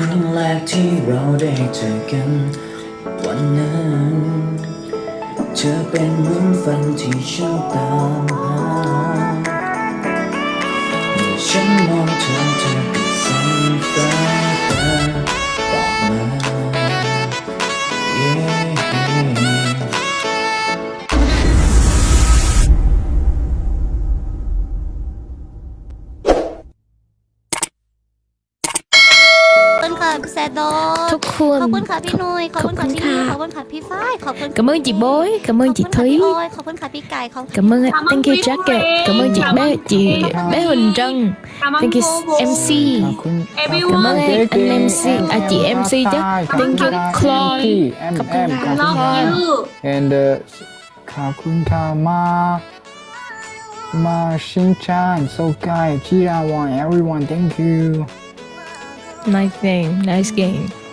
ครั้งแรกที่เราได้เจอกัน วันนั้น เธอเป็นเหมือนฝันที่ฉันตามหาเมื่อฉันมองเธอ ทุกคน ขอบคุณค่ะพี่นุ้ยขอบคุณค่ะ ขอบคุณ พี่นิว ค่ะ ขอบคุณค่ะพี่ฝ้ายขอบคุณ Cảm ơn chị Bối, cảm ơn chị ขอบคุณค่ะ Thúy, พี่ออยขอบคุณค่ะพี่ไก่ขอบคุณ cảm ơn Cảm ơn thank you Thúy Jacket, Thúy. cảm ơn chị Cảm bé ơn chị Thúy. bé Huỳnh Trân, Cảm ơn thank you cô Vũ. MC, ขอบคุณ Everyone. cảm ơn anh, anh MC, à chị MC chứ, thank you Chloe, พี่แอม ขอบ แอ คุณ ม ค่ะ ขอบคุณ Love ค่ะ you. and uh, ขอบคุณค่ะมามาชินชันโซกายจีราวัน everyone thank you nice game, nice game.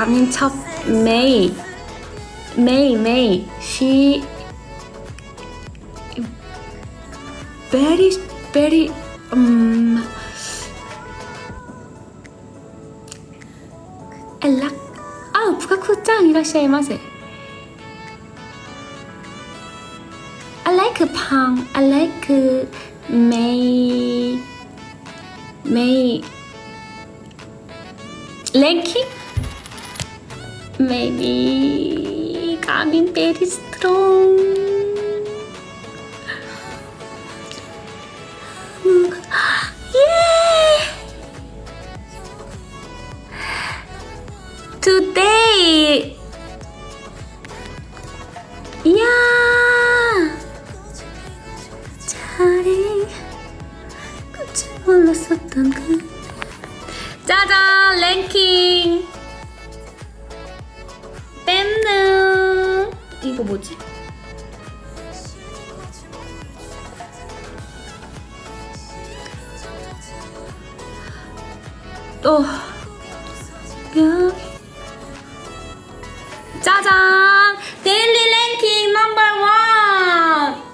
I mean, top May. May, May. She very very um あら、あ、ぷかくちゃんいらっしゃいませ。I like パン、I like a pun i like a may may メイ、メイ、レンキー Maybe coming very strong. 또 여기 짜잔! 데일리 랭킹 넘버 원!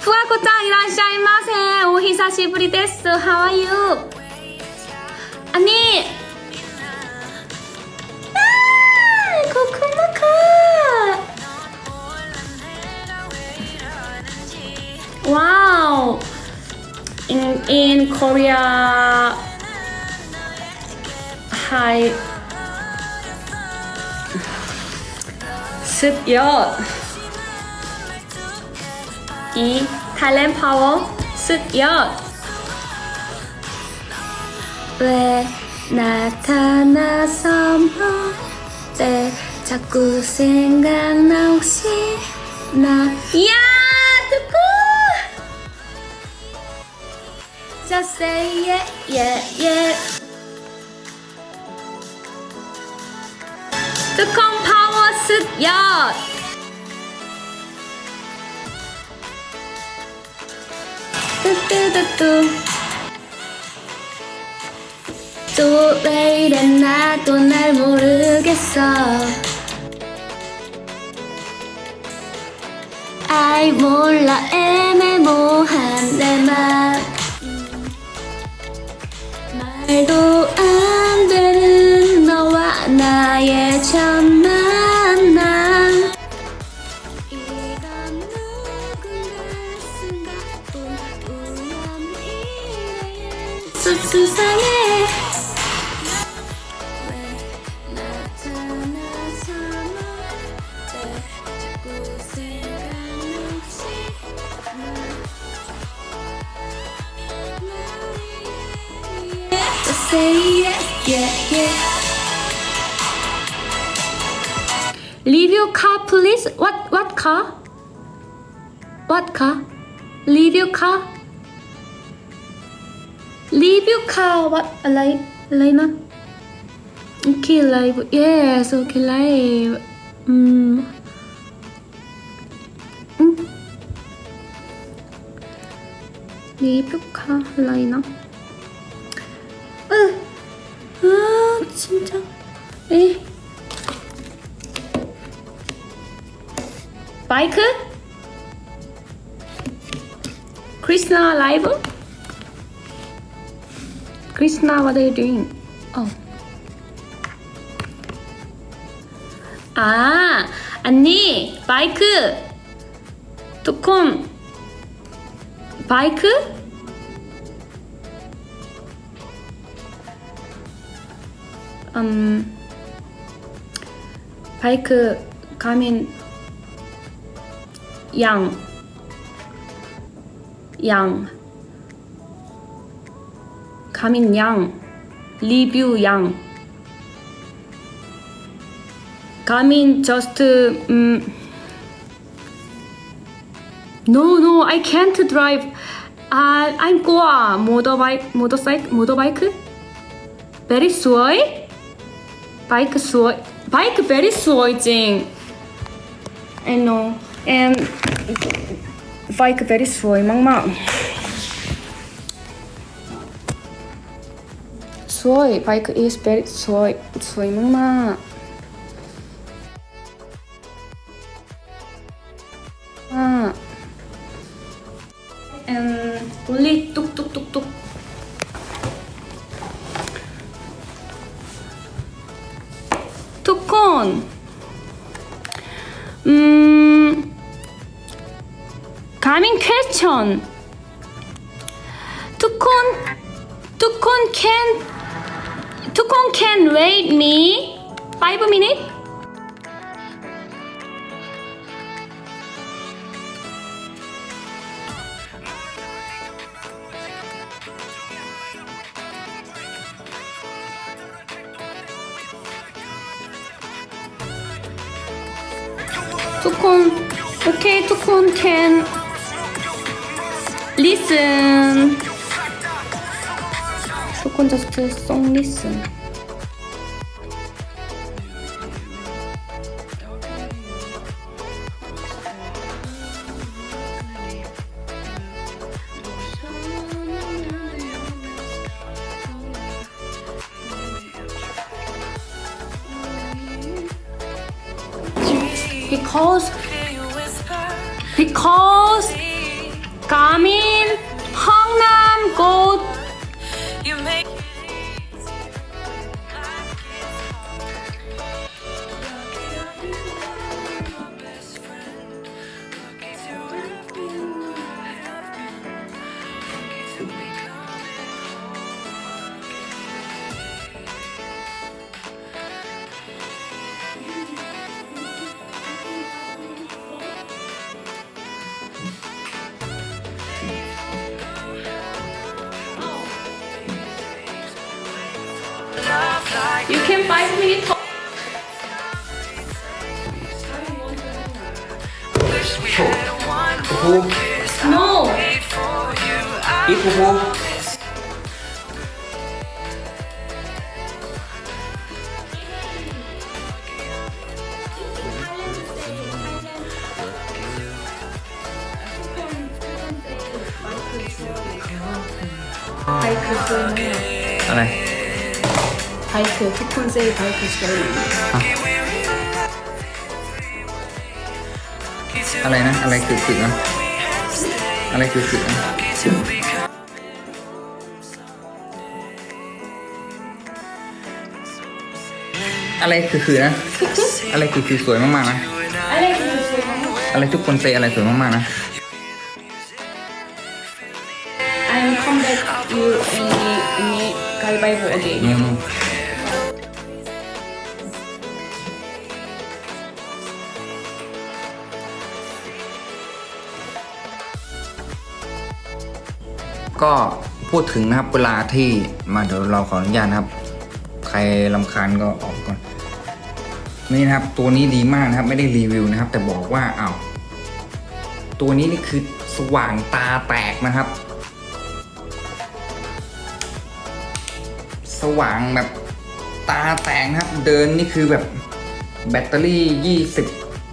후아코짱 이라시아이마세 오히사시부리 데스 하와유 아니 Korea. High 습엿 이 탈렌 파워 습엿 왜 나타나서 뭘때 자꾸 생각나 혹시 나? 야! Just say yeah, yeah, yeah. 뚜껑 파워 습 엿! 뚜뚜뚜뚜 또 왜 이래 나도 날 모르겠어 아이 몰라 애매모한 내 맘 말 리뷰카? 리뷰카 what like Lena? Okay live yes okay live 음 음? 리뷰카 라이나 으! 아 진짜 에 마이크? 크리스나 라이브 크리스나 what are you doing oh 아 언니 바이크 두콘 바이크 음, 바이크 가면 양, Yang, Kamin Yang, Li Byu Yang. Kamin just um, no no I can't drive. Uh, I'm go a motorbike motorcycle motorbike. Very slow. Bike slow. Bike very slow. Thing. I know and. bajkę teraz swoim mamam. Свой, пайка и перед свой, свой мама. question ทุกคนทุกคน can ทุกคน can wait me five minutesทุกคน โอเคทุกคน can listen ไบค์สวยมากอะไรไบค์ทุกคน say ไบค์สวยอะไรนะ อะไรคือคือนะอะไรคือคือนะอะไรคือคือนะ อะไรคือคือสวยมากๆนะ อะไรคือสวยมากอะไรทุกคนเซอะไรสวยมากๆนะ Bible again. Mm. ก็พูดถึงนะครับเวลาที่มาเดี๋ยวเราขออนุญาตนะครับ ใครลำคาญก็ออกก่อน นี่นะครับ ตัวนี้ดีมากนะครับ ไม่ได้รีวิวนะครับ แต่บอกว่าเอา้าตัวนี้นี่คือสว่างตาแตกนะครับ สว่างแบบตาแตกครับ เดินนี่คือแบบแบตเตอรี่ยี่สิบ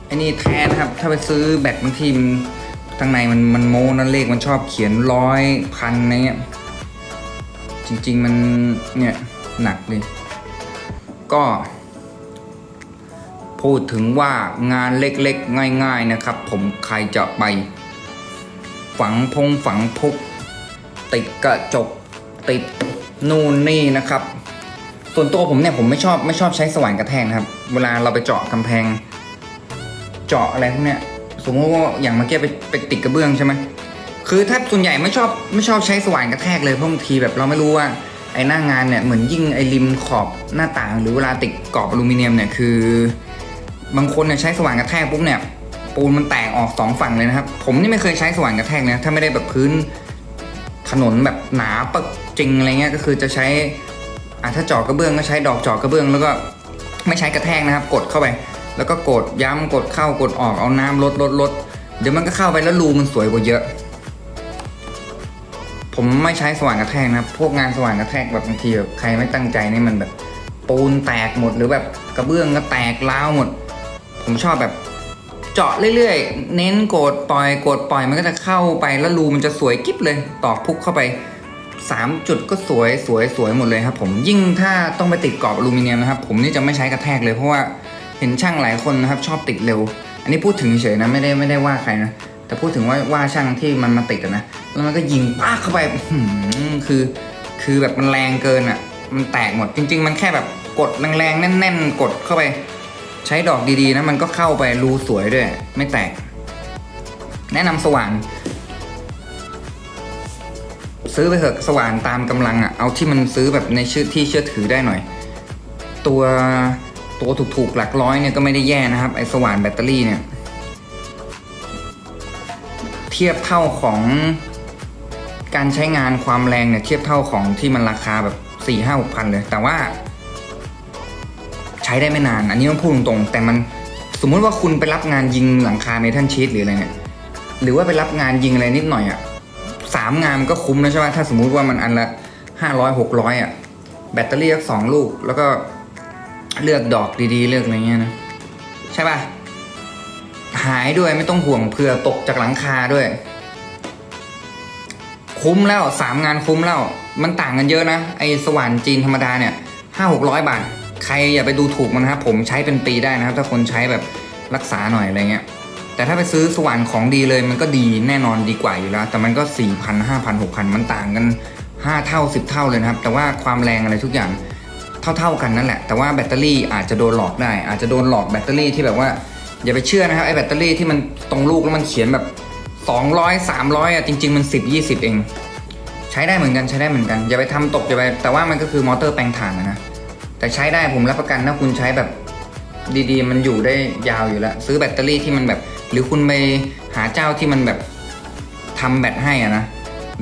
ไอ้นี่แท้นะครับ ถ้าไปซื้อแบตบางทีมันข้างในมันมันโมนั่นเลขมันชอบเขียนร้อยพันอะไรเงี้ยจริง ๆ มันเนี่ยหนักเลยก็ พูดถึงว่างานเล็กๆ ง่าย ๆนะครับ ผมใครจะไป ฝังพงฝังพุก ติดกระจกติด นู่นนี่นะครับ ส่วนตัวผมเนี่ยผมไม่ชอบไม่ชอบใช้สว่านกระแทกนะครับ เวลาเราไปเจาะกำแพง เจาะอะไรพวกเนี้ยสมมติว่าอย่างเมื่อกี้ไปไปติดกระเบื้องใช่ไหมคือถ้าส่วนใหญ่ไม่ชอบไม่ชอบใช้สว่านกระแทกเลยเพราะบางทีแบบเราไม่รู้ว่าไอ้หน้างานเนี่ยเหมือนยิ่งไอ้ริมขอบหน้าต่าง หรือเวลาติดกรอบอลูมิเนียมเนี่ยคือ บางคนเนี่ยใช้สว่านกระแทกปุ๊บเนี่ยปูนมันแตกออกสองฝั่งเลยนะครับ ผมนี่ไม่เคยใช้สว่านกระแทกนะถ้าไม่ได้แบบพื้นถนนแบบหนาปึก จริงอะไรเงี้ยก็คือจะใช้อะถ้าเจาะกระเบื้องก็ใช้ดอกเจาะกระเบื้อง แล้วก็ไม่ใช้กระแทกนะครับ กดเข้าไป แล้วก็กดย้ำกดเข้ากดออกเอาน้ำลดลดลดเดี๋ยวมันก็เข้าไปแล้วรูมันสวยกว่าเยอะ ผมไม่ใช้สว่านกระแทกนะครับ พวกงานสว่านกระแทกแบบบางทีแบบใครไม่ตั้งใจนี่มันแบบปูนแตกหมดหรือแบบกระเบื้องก็แตกร้าวหมด ผมชอบแบบเจาะเรื่อยๆ เน้นกดปล่อยกดปล่อยมันก็จะเข้าไปแล้วรูมันจะสวยกิ๊บเลย ตอกพุกเข้าไป 3 จุดก็สวยสวยสวยหมดเลยครับผมยิ่งถ้าต้องไปติดกรอบอลูมิเนียมนะครับผมนี่จะไม่ใช้กระแทกเลยเพราะว่าเห็นช่างหลายคนนะครับชอบติดเร็ว อันนี้พูดถึงเฉยนะไม่ได้ไม่ได้ว่าใครนะแต่พูดถึงว่าว่าช่างที่มันมาติดนะแล้วมันก็ยิงป้าเข้าไปคือคือแบบมันแรงเกินอะ มันแตกหมดจริง ๆ มันแค่แบบกดแรงๆแน่น ๆ กดเข้าไป ใช้ดอกดีๆนะมันก็เข้าไปรูสวยด้วย ไม่แตก แนะนำสว่าน ซื้อไปเถอะสว่านตามกำลังอะ่ะเอาที่มันซื้อแบบในชื่อที่เชื่อถือได้หน่อย ตัวตัวถูกๆหลักร้อยเนี่ยก็ไม่ได้แย่นะครับไอสว่านแบตเตอรี่เนี่ยเทียบเท่าของการใช้งานความแรงเนี่ยเทียบเท่าของที่มันราคาแบบสี่ห้าหกพันเลย แต่ว่า ใช้ได้ไม่นาน อันนี้ต้องพูดตรงๆแต่มันสมมุติว่าคุณไปรับงานยิงหลังคาเมทัลชีตหรืออะไรเนี่ยหรือว่าไปรับงานยิงอะไรนิดหน่อยอะ่ะ สามงานมันก็คุ้มนะใช่ไหมถ้าสมมุติว่ามันอันละห้าร้อยหกร้อยอะ แบตเตอรี่สักสองลูก แล้วก็เลือกดอกดีๆ เลือกอะไรเงี้ยนะ ใช่ป่ะ หายด้วยไม่ต้องห่วงเผื่อตกจากหลังคาด้วย คุ้มแล้วสามงานคุ้มแล้ว มันต่างกันเยอะนะ ไอ้สว่านจีนธรรมดาเนี่ยห้าหกร้อยบาท ใครอย่าไปดูถูกมันนะครับผมใช้เป็นปีได้นะครับ ถ้าคนใช้แบบรักษาหน่อยอะไรเงี้ย แต่ถ้าไปซื้อสว่านของดีเลยมันก็ดีแน่นอนดีกว่าอยู่แล้ว แต่มันก็4 0 0 0 5 0 0 6 0 0 มันต่างกัน 5 เท่า 10 เท่าเลยนะครับ แต่ว่าความแรงอะไรทุกอย่างเท่าๆกันนั่นแหละ แต่ว่าแบตเตอรี่อาจจะโดนหลอกได้ อาจจะโดนหลอกแบตเตอรี่ที่แบบว่า อย่าไปเชื่อนะครับไอ้แบตเตอรี่ที่มันตรงลูกแล้วมันเขียนแบบ 200 300อะจริง ๆ มัน 10 20 เอง ใช้ได้เหมือนกันใช้ได้เหมือนกันอย่าไปทำตกอย่าไปแต่ว่ามันก็คือมอเตอร์แปลงถ่านนะนะแต่ใช้ได้ผมรับประกันถ้าคุณใช้แบบดีๆ มันอยู่ได้ยาวอยู่แล้ว ซื้อแบตเตอรี่ที่มันแบบ หรือคุณไปหาเจ้าที่มันแบบทำแบตให้อะนะ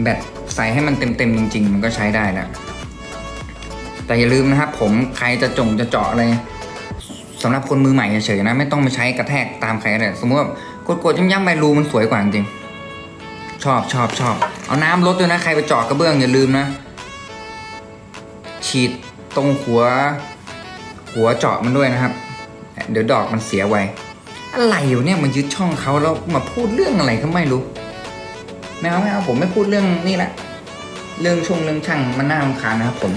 แบตใส่ให้มันเต็มๆจริง ๆ มันก็ใช้ได้แล้วแต่อย่าลืมนะครับผมใครจะจงจะเจาะอะไรสำหรับคนมือใหม่เฉยๆนะ ไม่ต้องไปใช้กระแทกตามใครเลยสมมติว่ากดๆย่ำๆไปรูมันสวยกว่าจริงชอบชอบชอบเอาน้ำลดด้วยนะใครไปเจาะกระเบื้องอย่าลืมนะ ฉีดตรงหัว หัวเจาะมันด้วยนะครับ เดี๋ยวดอกมันเสียไว อะไรอยู่เนี่ยมันยึดช่องเขาแล้วมาพูดเรื่องอะไรก็ไม่รู้ไม่เอาไม่เอาผมไม่พูดเรื่องนี่ละเรื่องช่วงเรื่องช่างมันน่ารำคาญนะครับผม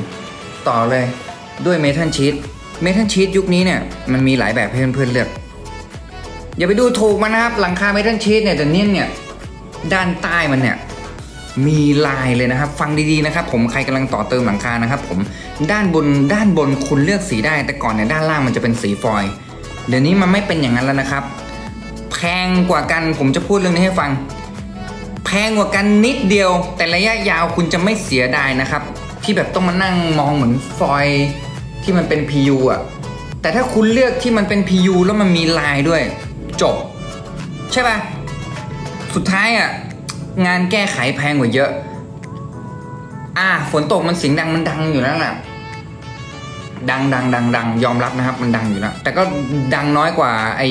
ต่อเลยด้วยเมทัลชีตเมทัลชีตยุคนี้เนี่ยมันมีหลายแบบให้เพื่อนๆเลือก อย่าไปดูถูกมันนะครับหลังคาเมทัลชีตเนี่ยแต่เนี่ยเนี่ยด้านใต้มันเนี่ยมีลายเลยนะครับ ฟังดีๆนะครับ ผมใครกำลังต่อเติมหลังคานะครับ ผมด้านบนด้านบนคุณเลือกสีได้ แต่ก่อนเนี่ยด้านล่างมันจะเป็นสีฟอยล์ เดี๋ยวนี้มันไม่เป็นอย่างนั้นแล้วนะครับ แพงกว่ากันผมจะพูดเรื่องนี้ให้ฟัง แพงกว่ากันนิดเดียว แต่ระยะยาวคุณจะไม่เสียดายนะครับ ที่แบบต้องมานั่งมองเหมือนฟอยที่มันเป็น PU อะแต่ถ้าคุณเลือกที่มันเป็น PU แล้วมันมีลายด้วย จบ ใช่ปะสุดท้ายอะงานแก้ไขแพงกว่าเยอะ อ่าฝนตกมันเสียงดังมันดังอยู่แล้วแหละ ดังดังดังดังยอมรับนะครับ มันดังอยู่แล้ว แต่ก็ดังน้อยกว่าไอ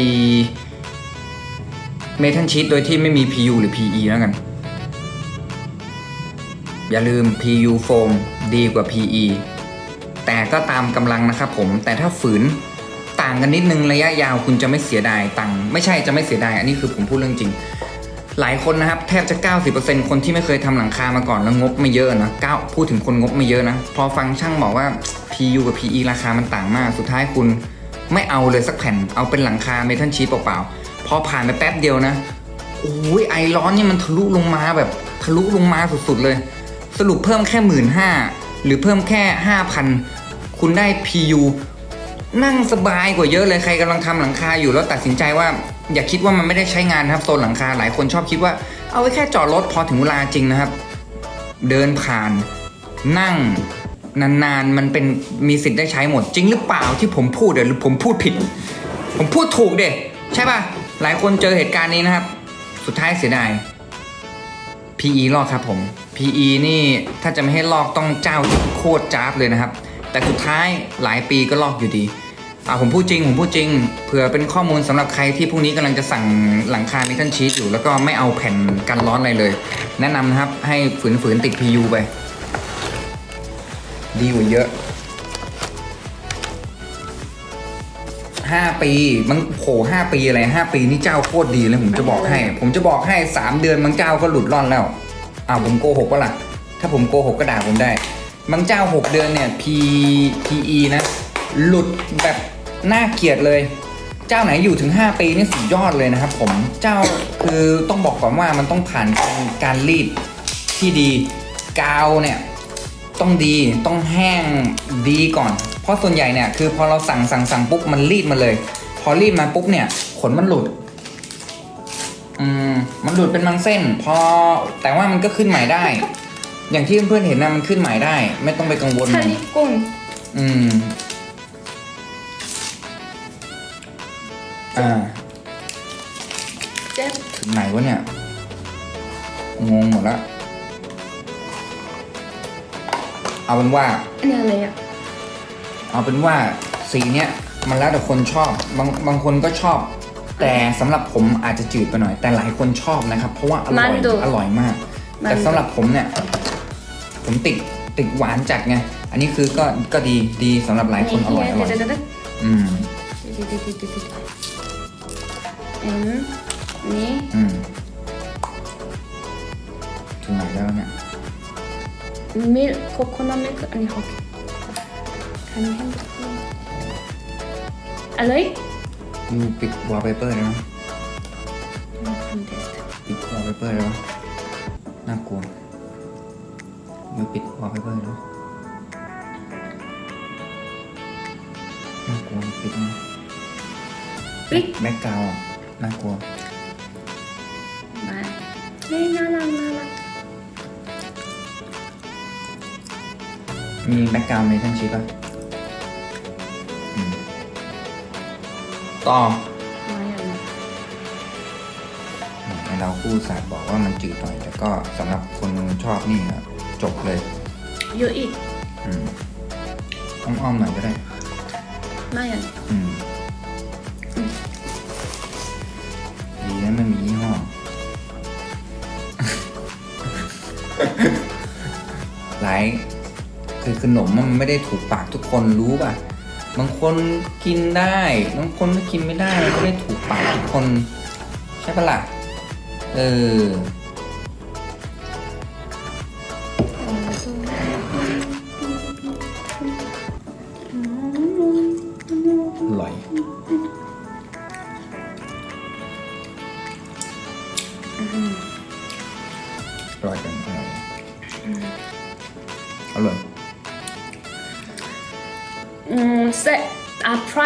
เมทัลชีตโดยที่ไม่มี PU หรือ PE แล้วกัน อย่าลืม PU โฟมดีกว่า PE แต่ก็ตามกำลังนะครับผม แต่ถ้าฝืนต่างกันนิดนึงระยะยาวคุณจะไม่เสียดายตังค์ไม่ใช่จะไม่เสียดาย อันนี้คือผมพูดเรื่องจริง หลายคนนะครับแทบจะ 90%คนที่ไม่เคยทำหลังคามาก่อนแล้วงบไม่เยอะนะเก้าพูดถึงคนงบไม่เยอะนะ พอฟังช่างบอกว่า PU กับ PE ราคามันต่างมาก สุดท้ายคุณไม่เอาเลยสักแผ่น เอาเป็นหลังคาเมทัลชีตเปล่าๆ พอผ่านไปแป๊บเดียวนะโอ้ยไอร้อนนี่มันทะลุลงมาแบบทะลุลงมาสุดๆเลย สรุปเพิ่มแค่หมื่นห้าหรือเพิ่มแค่ห้าพันคุณได้ PU นั่งสบายกว่าเยอะเลยใครกำลังทำหลังคาอยู่แล้วตัดสินใจว่า อย่าคิดว่ามันไม่ได้ใช้งานนะครับโซนหลังคาหลายคนชอบคิดว่า เอาไว้แค่จอดรถพอถึงเวลาจริงนะครับ เดินผ่าน นั่งนานๆมันเป็นมีสิทธิ์ได้ใช้หมดจริงหรือเปล่าที่ผมพูดเดี๋ยวผมพูดผิด ผมพูดถูกเด็ใช่ป่ะหลายคนเจอเหตุการณ์นี้นะครับ สุดท้ายเสียดาย PE ลอกครับผม PE นี่ถ้าจะไม่ให้ลอกต้องเจ้าโคตรจ้าบเลยนะครับ แต่สุดท้ายหลายปีก็ลอกอยู่ดี อ่าผมพูดจริงผมพูดจริงเผื่อเป็นข้อมูลสำหรับใครที่พรุ่งนี้กำลังจะสั่งหลังคาเมทัลชีตอยู่ แล้วก็ไม่เอาแผ่นกันร้อนอะไรเลย แนะนำนะครับให้ฝืนๆติด PU ไป ดีกว่าเยอะห้าปีมันโผห้าปีอะไรห้าปีนี่เจ้าโคตรดีเลยผมจะบอกให้ ผมจะบอกให้สามเดือนบางเจ้าก็หลุดร่อนแล้วอ้าวผมโกหกปะล่ะถ้าผมโกหกก็ด่าผมได้บางเจ้าหกเดือนเนี่ย P PE นะ หลุดแบบ น่าเกลียดเลย เจ้าไหนอยู่ถึง 5 ปีนี่สุดยอดเลยนะครับผมเจ้าคือต้องบอกก่อนว่ามันต้องผ่านการการรีดที่ดีกาวเนี่ย ต้องดีต้องแห้งดีก่อน เพราะส่วนใหญ่เนี่ยคือพอเราสั่งสั่งสั่งปุ๊บมันรีดมาเลย พอรีดมาปุ๊บเนี่ย ขนมันหลุด อืมมันหลุดเป็นบางเส้น พอแต่ว่ามันก็ขึ้นใหม่ได้ อย่างที่เพื่อนๆเห็นนะมันขึ้นใหม่ได้ ไม่ต้องไปกังวลมัน 차리꾼 อืม มดล้เอาเป็นว่าเนี่ยอะไรอะ เอาเป็นว่าสีเนี้ยมันแล้วแต่คนชอบ บางบางคนก็ชอบ แต่สำหรับผมอาจจะจืดไปหน่อย แต่หลายคนชอบนะครับ เพราะว่าอร่อยอร่อยมากแต่สำหรับผมเนี่ย ผมติดติดหวานจัดไง อันนี้คือก็ก็ดีดีสำหรับหลายคนอร่อยอร่อยอืมนี่นี่ ถึงไหนแล้วเนี่ย 밀 코코넛 밀크 아니 거기 가는 핸드폰 알로이 ยูปิดวอลเปเปอร์ได้ไหม 그럼 테스트 ปิดวอลเปเปอร์ได้ไหมน่ากลัวยูปิดวอลเปเปอร์ได้ไหมน่ากลัวปิดนะ 삑 แบ็กกราวด์น่ากลัว 말. 네, 나랑 나 มีแบ็กกราวด์เมทัลชิปอะต่อไม่อะนะเราคู่สตาดบอกว่ามันจืดหน่อย แต่ก็สำหรับคนชอบนี่นะจบเลย เยอะอีก อืมอ้อมๆหน่อยก็ได้ ไม่อะอืมดีนะมันมี ขนมมันไม่ได้ถูกปากทุกคนรู้ป่ะ บางคนกินได้ บางคนก็กินไม่ได้ไม่ได้ถูกปากทุกคน ใช่ปะล่ะเออ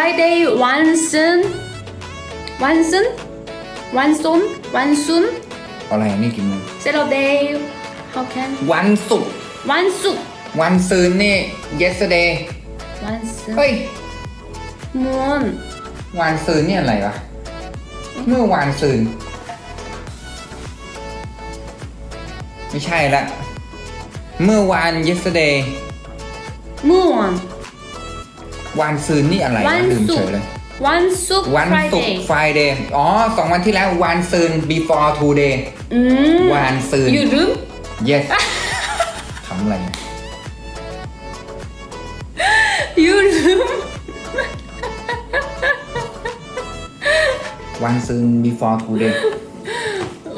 Friday วันซุนวันซุนวันซุนวันซุนอะไรนี่กี่โมง Saturday how can วันศุกร์วันศุกร์วันซืนนี่ yesterday วันซุนเฮ้ยมวนวันซืนนี่อะไรวะเมื่อวานซืน ไม่ใช่ละ เมื่อวาน yesterday เมื่อวาน ซืนนี่อะไรวะวันลืมศุเฉกยร์เลย วันศุกร์ วันศุกร์ Friday Friday อ๋อสองวันที่แล้ววันซืน before today อืมวันซืน you room yes ทำอะไรเนี่ย you room วันซืน before today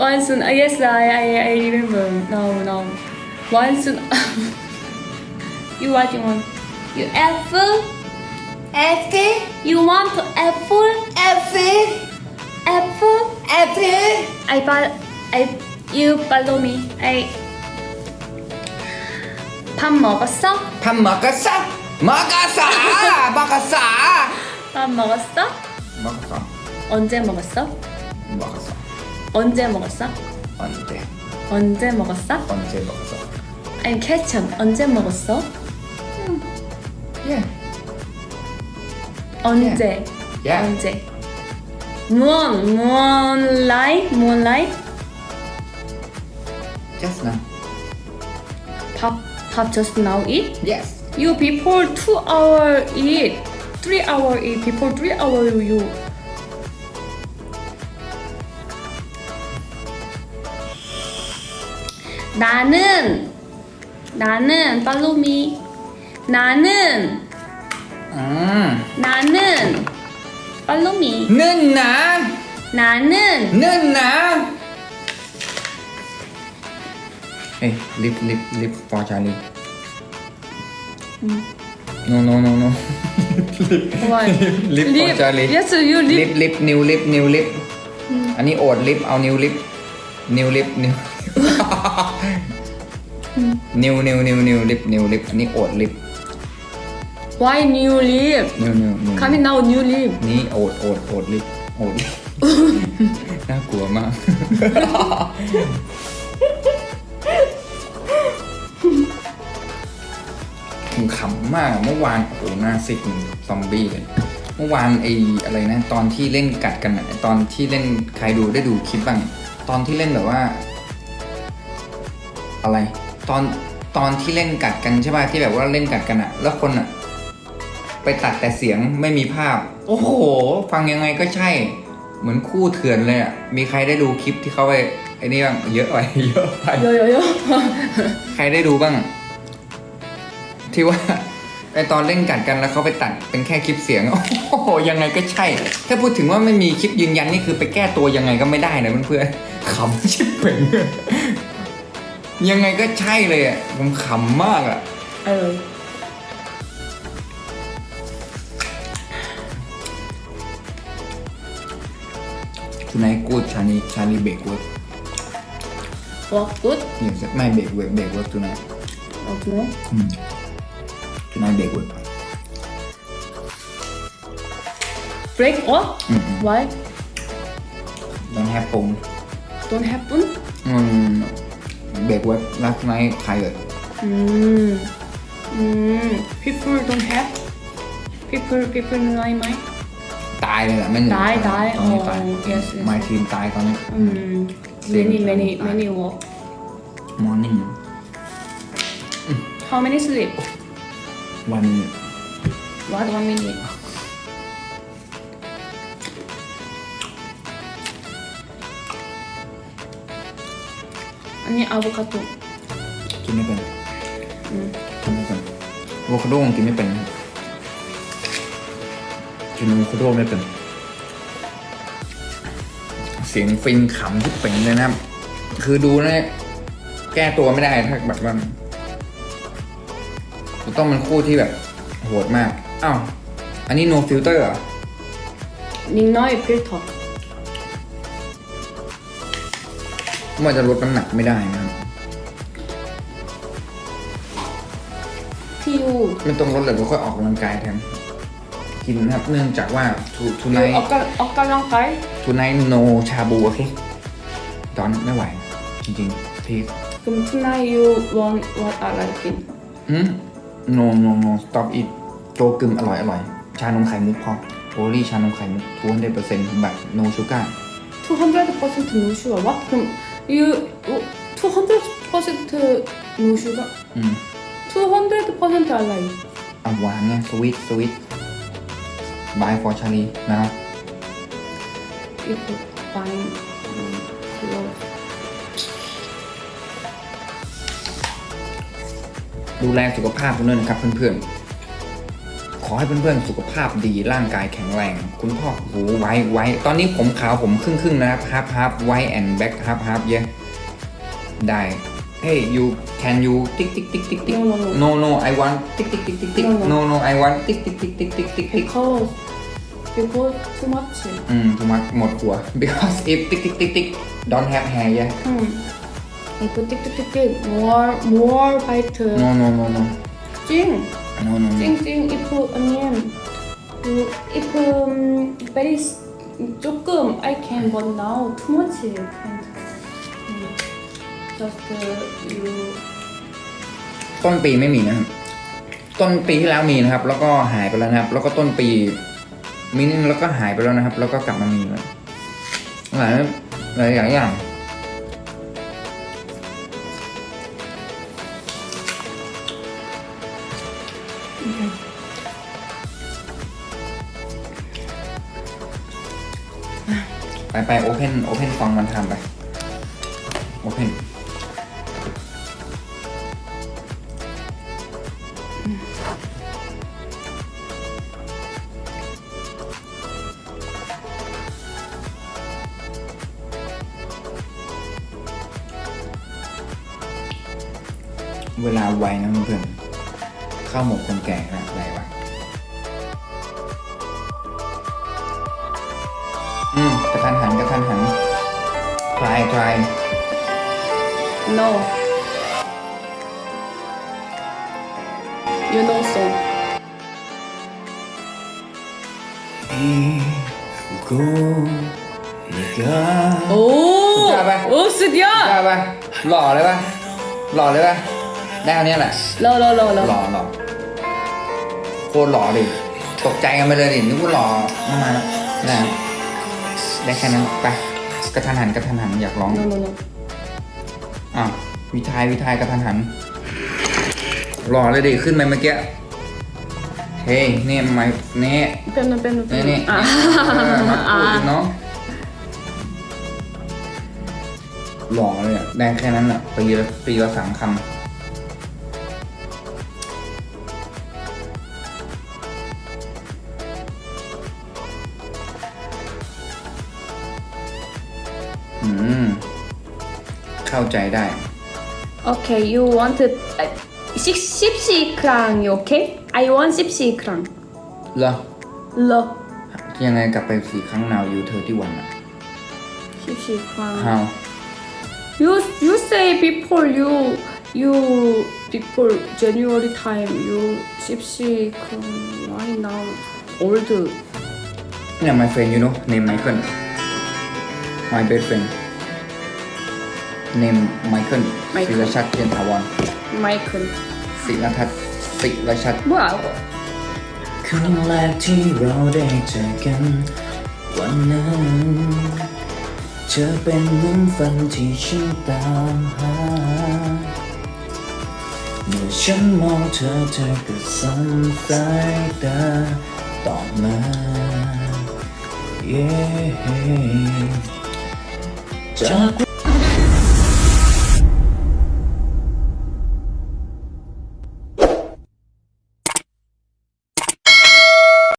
once uh, yes I I I remember no no once you watching one you apple Apple. You want apple? Apple. Apple. 애플 I follow. I you follow me. I. 밥 먹었어? 밥 먹었어? 먹었어! 먹었어! 밥 먹었어? 먹었어. 언제 먹었어? 먹었어. 언제 먹었어? 언제? 언제 먹었어? 언제 먹었어? 아니 캐천 언제 먹었어? 예. 언제? Yeah. 언제? 라이 무언 라이? just now 밥 밥 just now eat? yes You before two hour eat, three hour eat before three hour you. 나는 나는 follow me. 나는 나는 follow me. นึ่นนะ 나는 นึ่นนะเฮ้ยลิฟลิฟลิฟ for Charlie no no no no what? Lip for Charlie. Yes, you ลิ lip. ฟลิฟนิวลิฟนิวลิฟอันนี้โอดลิฟเอานิวลิฟนิวลิฟนิวนิวนิวนิวนิวลิฟนิวลิฟอันนี้โอดลิฟ Why new lip? นิวนิวนิว Coming now new lip. นี่โอดโอดโอดลิฟโอดลิฟ น่ากลัวมาก ผมขำมากเมื่อวานโอ้โหหน้าซิกเหมือนซอมบี้เลย เมื่อวานไอ้อะไรนะ ตอนที่เล่นกัดกันอะตอนที่เล่นใครดูได้ดูคลิปบ้าง ตอนที่เล่นแบบว่า อะไร ตอนตอนที่เล่นกัดกันใช่ป่ะที่แบบว่าเล่นกัดกันอะแล้วคนอะ ไปตัดแต่เสียงไม่มีภาพ โอ้โห ฟังยังไงก็ใช่ เหมือนคู่เถื่อนเลยอะมีใครได้ดูคลิปที่เขาไปไอ้นี่บ้างเยอะไปเยอะไป Yo yo yo. ใครได้ดูบ้าง ที่ว่าไอตอนเล่นกัดกันแล้วเขาไปตัดเป็นแค่คลิปเสียง โอ้โหยังไงก็ใช่ ถ้าพูดถึงว่าไม่มีคลิปยืนยันนี่คือไปแก้ตัวยังไงก็ไม่ได้นะเพื่อนๆขำชิบเป่งยังไงก็ใช่เลยอะผมขำมากอะ Uh, tonight good ชาลีชาลีเบร กเวิร์ก what good? เนี่ยไม่เบรกเวิร์กเบรกเวิร์ก tonight Okay. tonight เบรกเวิร์ก Break what? Why? don't have phone Don't happen? อืมเบรกเวิร์ก last night tired Mm. Mm. People don't have. People people like mine. ตายเลยแหละไม่เหลือ ตาย ใคร ตาย ตอนนี้ อ๋อ ตาย yes, yes. มาทีมตายตอนนี้ Mm. Many many many work. morning How many sleep? วัน What one minute? 아니 아보카도. กินไม่เป็นกินไม่เป็นอะโวคาโดผมกินไม่เป็นกินอะ โวคาโดไม่เป็น เสียงฟินขำที่เป่งเลยนะครับ คือดูนะแก้ตัวไม่ได้ถ้าแบบว่าต้องเป็นคู่ที่แบบ โหดมาก อ้าว อันนี้ no filter เหรอ 닉나이 필터. มันจะลดน้ำหนักไม่ได้นะครับ 피우. ไม่ต้องลดเลยก็ค่อยออกกำลังกายแทน กินนะครับ เนื่องจากว่าทูทูไน 아까 아까랑깔? ทูไนโนชาบูโอเคตอนไม่ไหว จริงๆพี่ 그럼 tonight you want what I like in? อืม no no no stop it โจกึมอร่อยอร่อย ชานมไข่มุกพอโอลี่ชานมไข่มุกทูนได้เปอร์เซ็นต์แบบ no sugar 200% no sugar. What? 그럼 you 200% no sugar? อืม 200% I like. อ่ะหวานไงสวิตสวิต buy for Charlie นะครับ if you buy um, clothes ดูแลสุขภาพกันด้วยนะครับเพื่อนๆ ขอให้เพื่อนๆ สุขภาพดีร่างกายแข็งแรง คุณพ่อโหไว้ไว้ ตอนนี้ผมขาวผมครึ่งครึ่งๆนะครับ half half white and black half half เยอะได้ hey you can you ติ๊กติ๊กติ๊กติ๊กติ๊ก No, no, no no I want ติ๊กติ๊กติ๊กติ๊กติ๊ก No, no. no no I want ติ๊กติ๊กติ๊กติ๊กติ๊กติ๊กติ๊ ก because because too much อืมถูกไหมหมดหัว because if ติ๊กติ๊กติ๊กติ๊ก don't have hair เยอะ hmm if you tick tick tick tick more more bite no no no no จริง no no จ no ริงจริง if onion if um, very s- 조금 I can but now too much can't Hmm. just uh, you ต้นปีไม่มีนะครับ ต้นปีที่แล้วมีนะครับ แล้วก็หายไปแล้วนะครับ แล้วก็ต้นปี มีนึงแล้วก็หายไปแล้วนะครับ แล้วก็กลับมามีแล้วหลายหลายหลายอย่างไปไปโอเพนโอเพนฟังมันทำไปโอเพน ไว้นะเพื่อนข้าวหมกคนแก่ขะาดไหวะอืมกระทันหันกระทันหันคลายคลาย no you know so กูไม่กล้าโอ้โอ้สุดยอด ได้ปหล่อเลยปะหล่อเลยปะ ได้อันเนี้ยแหละโลโอโลโอหล่อหล่อโคตรหล่อดิตกใจกันไปเลยดินึกว่าหล่อมามาแล้วนะได้แค่นั้นไปกระทันหันกระทันหันอยากร้องอะวิทายวิทายกระทันหันหล่อเลยดิขึ้นไปเมื่อกี้เฮ้เนี่ยไม่เนี่ย เป็นนะเป็นเป็นี่นี่อ่ามาอ่าเนาะหล่อเลยอะได้แค่นั้นอะปีละปีละสามคำ เข้าใจได้ Okay, you want uh, six sixty krang, you okay? I want sixty krang. เหรอ Lo ยังไงกลับไปสี่ครั้งนาวยูเธอที่วันอะ sixty krang. how You you say before you you before January time you sixty krang. Why now old? เนี่ย my friend you know name Michael my best friend name Michael Michael ศิรชัดเทียนถาวร Michael. ศิรทัศน์ศิรชัด뭐 야? ครั้งแรกที่เราได้เจอกัน วันนั้นเธอเป็นเหมือนฝันที่ฉันตามหา เมื่อฉันมองเธอเธอก็สั่นสายตาตอบมาเย้จากเว